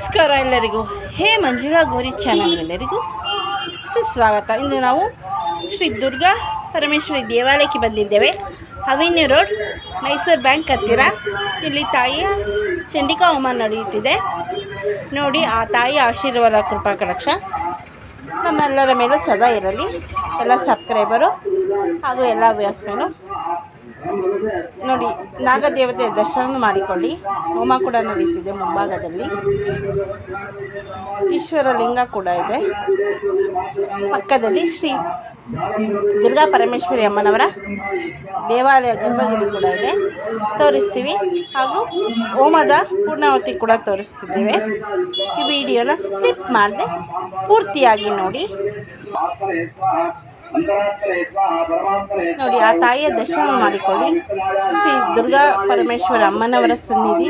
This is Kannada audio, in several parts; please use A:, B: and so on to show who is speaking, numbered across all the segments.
A: ನಮಸ್ಕಾರ ಎಲ್ಲರಿಗೂ. ಹೇ ಮಂಜುಳಾ ಗೌರಿ ಚಾನಲ್ ಎಲ್ಲರಿಗೂ ಸುಸ್ವಾಗತ. ಇಂದು ನಾವು ಶ್ರೀ ದುರ್ಗಾ ಪರಮೇಶ್ವರಿ ದೇವಾಲಯಕ್ಕೆ ಬಂದಿದ್ದೇವೆ. ಅವಿನ್ಯೂ ರೋಡ್, ಮೈಸೂರು ಬ್ಯಾಂಕ್ ಹತ್ತಿರ. ಇಲ್ಲಿ ತಾಯಿಯ ಚಂಡಿಕಾ ಹೋಮ ನಡೆಯುತ್ತಿದೆ. ನೋಡಿ, ಆ ತಾಯಿಯ ಆಶೀರ್ವಾದ, ಕೃಪಾ ಕಡಕ್ಷ ನಮ್ಮೆಲ್ಲರ ಮೇಲೆ ಸದಾ ಇರಲಿ. ಎಲ್ಲ ಸಬ್ಸ್ಕ್ರೈಬರು ಹಾಗೂ ಎಲ್ಲ ವ್ಯಾಸ್ಮೇಲು ನೋಡಿ, ನಾಗದೇವತೆಯ ದರ್ಶನ ಮಾಡಿಕೊಳ್ಳಿ. ಹೋಮ ಕೂಡ ನಡೀತಿದೆ ಮುಂಭಾಗದಲ್ಲಿ. ಈಶ್ವರ ಲಿಂಗ ಕೂಡ ಇದೆ. ಪಕ್ಕದಲ್ಲಿ ಶ್ರೀ ದುರ್ಗಾ ಪರಮೇಶ್ವರಿ ಅಮ್ಮನವರ ದೇವಾಲಯ ಗರ್ಭಗುಡಿ ಕೂಡ ಇದೆ. ತೋರಿಸ್ತೀವಿ. ಹಾಗೂ ಹೋಮದ ಪೂರ್ಣಾವತಿ ಕೂಡ ತೋರಿಸ್ತಿದ್ದೇವೆ. ಈ ವಿಡಿಯೋನ ಸ್ಕಿಪ್ ಮಾಡದೆ ಪೂರ್ತಿಯಾಗಿ ನೋಡಿ. ನೋಡಿ ಆ ತಾಯಿಯ ದರ್ಶನ ಮಾಡಿಕೊಳ್ಳಿ. ಶ್ರೀ ದುರ್ಗಾ ಪರಮೇಶ್ವರ ಅಮ್ಮನವರ ಸನ್ನಿಧಿ.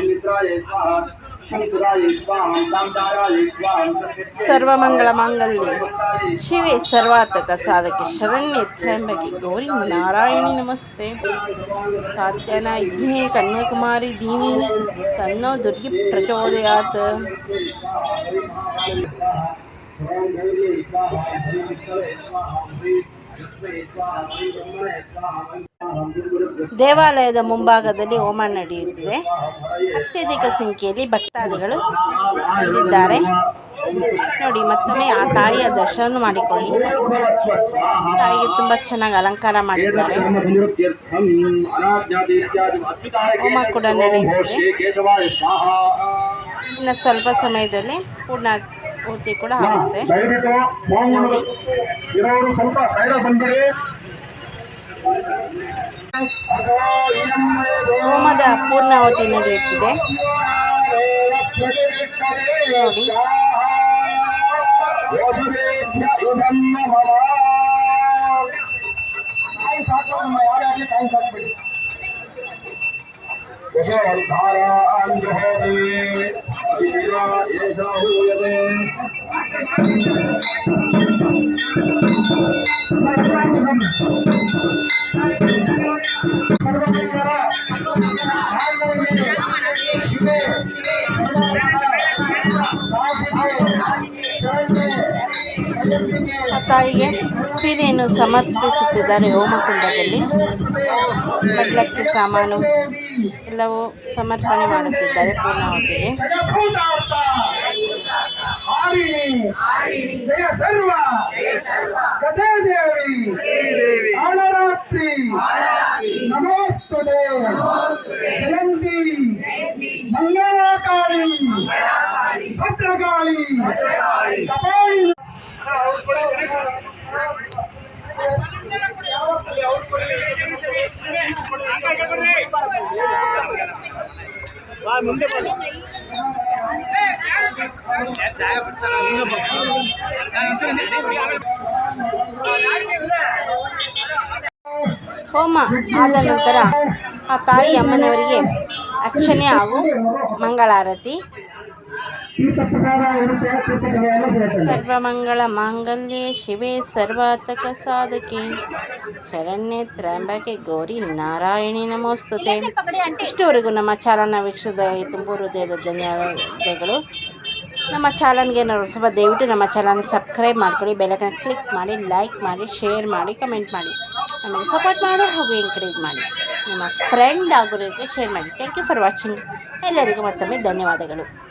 A: ಸರ್ವಮಂಗಳ ಮಾಂಗಲ್ಯ. ಶಿವೇ ಸರ್ವಾತಕ ಸಾಧಕೆ ಶರಣ್ಯ ತ್ರಯಂಬಕಿ ಗೌರಿ ನಾರಾಯಣಿ ನಮಸ್ತೆ. ಕಾತ್ಯನ ಯಜ್ಞೆ ಕನ್ಯಾಕುಮಾರಿ ದೀನಿ ತನ್ನೋ ದುರ್ಗಿ ಪ್ರಚೋದಯಾತ್. ದೇವಾಲಯದ ಮುಂಭಾಗದಲ್ಲಿ ಹೋಮ ನಡೆಯುತ್ತಿದೆ. ಅತ್ಯಧಿಕ ಸಂಖ್ಯೆಯಲ್ಲಿ ಭಕ್ತಾದಿಗಳು ಬಂದಿದ್ದಾರೆ. ನೋಡಿ, ಮತ್ತೊಮ್ಮೆ ಆ ತಾಯಿಯ ದರ್ಶನ ಮಾಡಿಕೊಳ್ಳಿ. ತಾಯಿಗೆ ತುಂಬ ಚೆನ್ನಾಗಿ ಅಲಂಕಾರ ಮಾಡಿದ್ದಾರೆ. ಹೋಮ ಕೂಡ ನಡೆಯುತ್ತಿದೆ. ಇನ್ನು ಸ್ವಲ್ಪ ಸಮಯದಲ್ಲಿ ಪೂರ್ಣ ಪೂರ್ತಿ ಕೂಡ ಆಗುತ್ತೆ. ಹೋಮದ ಪೂರ್ಣಾವತಿ ನಡೆಯುತ್ತಿದೆ. ನೋಡಿ. ಆ ತಾಯಿಗೆ ಸೀರೆಯನ್ನು ಸಮರ್ಪಿಸುತ್ತಿದ್ದಾರೆ ಹೋಮಕುಂಡದಲ್ಲಿ. ಪಡ್ಲಕ್ಕಿ ಸಾಮಾನು ಎಲ್ಲವೂ ಸಮರ್ಪಣೆ ಮಾಡುತ್ತಿದ್ದಾರೆ ಪೂರ್ಣಾವತಿಗೆ ಹೋಮ ಆದ ನಂತರ ಆ ತಾಯಿ ಅಮ್ಮನವರಿಗೆ ಅರ್ಚನೆ ಹಾಗೂ ಮಂಗಳಾರತಿ. ಸರ್ವಮಂಗಳ ಮಾಂಗಲ್ಯೆ, ಶಿವೆ ಸರ್ವಾತಕ ಸಾಧಕಿ. ಶರಣ್ಯ ತ್ರ್ಯಂಬಕೆ ಗೌರಿ ನಾರಾಯಣಿ ನಮೋಸ್ತುತೆ. ಇಷ್ಟುವರೆಗೂ ನಮ್ಮ ಚಾಲನ ವೀಕ್ಷದ ತುಂಬ ಹೃದಯದ ಧನ್ಯವಾದಗಳು. ನಮ್ಮ ಚಾಲನ್ಗೆ ಏನಾದ್ರು ಸ್ವಲ್ಪ ದಯವಿಟ್ಟು ನಮ್ಮ ಚಾನಲ್ ಸಬ್ಸ್ಕ್ರೈಬ್ ಮಾಡ್ಕೊಳ್ಳಿ ಬೆಲಕನ್ನ ಕ್ಲಿಕ್ ಮಾಡಿ, ಲೈಕ್ ಮಾಡಿ, ಶೇರ್ ಮಾಡಿ, ಕಮೆಂಟ್ ಮಾಡಿ. ನಮಗೆ ಸಪೋರ್ಟ್ ಮಾಡಿ ಹಾಗೂ ಎಂಕರೇಜ್ ಮಾಡಿ. ನಿಮ್ಮ ಫ್ರೆಂಡ್ ಆಗೋರಿಗೆ ಶೇರ್ ಮಾಡಿ. ಥ್ಯಾಂಕ್ ಯು ಫಾರ್ ವಾಚಿಂಗ್ ಎಲ್ಲರಿಗೂ ಮತ್ತೊಮ್ಮೆ ಧನ್ಯವಾದಗಳು.